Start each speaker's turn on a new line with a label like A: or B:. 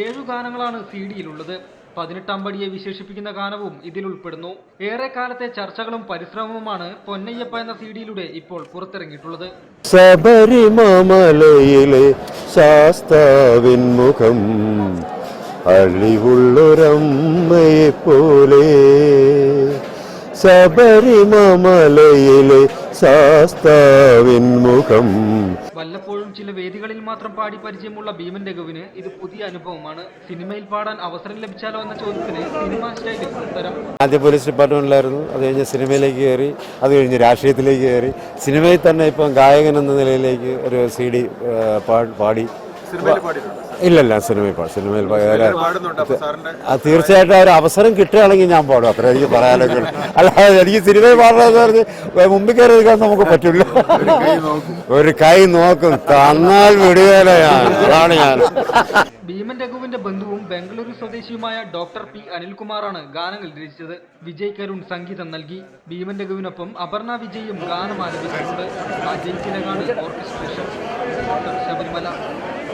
A: ഏഴു ഗാനങ്ങളാണ് സി ഡിയിലുള്ളത് പതിനെട്ടാം പടിയെ വിശേഷിപ്പിക്കുന്ന ഗാനവും ഇതിൽ ഉൾപ്പെടുന്നു ഏറെക്കാലത്തെ ചർച്ചകളും പരിശ്രമവുമാണ് പൊന്നയ്യപ്പ എന്ന സി ഡിയിലൂടെ ഇപ്പോൾ പുറത്തിറങ്ങിയിട്ടുള്ളത്.
B: ശബരിമലയിലെ ശാസ്താവിൻ മുഖം പോലെ ശബരിമലയിലെ ശാസ്താവിൻ മുഖം.
A: വല്ലപ്പോഴും ചില വേദികളിൽ മാത്രം പാടി പരിചയമുള്ള ഭീമൻ രഘുവിന് ഇത് പുതിയ അനുഭവമാണ്. സിനിമയിൽ പാടാൻ അവസരം ലഭിച്ചാലോ എന്ന ചോദ്യത്തിന് സിനിമാ സ്റ്റൈലിൽ ഉത്തരം.
B: ആദ്യം പോലീസ് ഡിപ്പാർട്ട്മെന്റിലായിരുന്നു. അത് കഴിഞ്ഞ് സിനിമയിലേക്ക് കയറി അത് കഴിഞ്ഞ് രാഷ്ട്രീയത്തിലേക്ക് കയറി. സിനിമയിൽ തന്നെ ഇപ്പം ഗായകൻ എന്ന നിലയിലേക്ക് ഒരു സി ഡി പാടി ഇല്ലല്ല സിനിമയിൽ പാടും സിനിമയിൽ ആ, തീർച്ചയായിട്ടും ആ ഒരു അവസരം കിട്ടുകയാണെങ്കിൽ ഞാൻ പാടും. അത്ര എനിക്ക് പറയാനൊക്കെ അല്ലാതെ എനിക്ക് സിനിമയിൽ പാടണമെന്ന് പറഞ്ഞ് മുമ്പിൽ കയറി നിൽക്കാൻ നമുക്ക് പറ്റില്ല. ഒരു കൈ നോക്കും. തന്നാൽ വിടുകയല്ല ഞാൻ അതാണ് ഞാൻ.
A: ഭീമൻ രഘുവിന്റെ ബന്ധുവും ബംഗളൂരു സ്വദേശിയുമായ ഡോക്ടർ പി അനിൽകുമാറാണ് ഗാനങ്ങൾ രചിച്ചത്. വിജയ് കരുൺ സംഗീതം നൽകി. ഭീമൻ രഘുവിനൊപ്പം അപർണ വിജയും ഗാനം ആലപിച്ചിട്ടുണ്ട് അജയ് തിലകാണ് ഓർക്കസ്ട്രേഷൻ. ശബരിമല.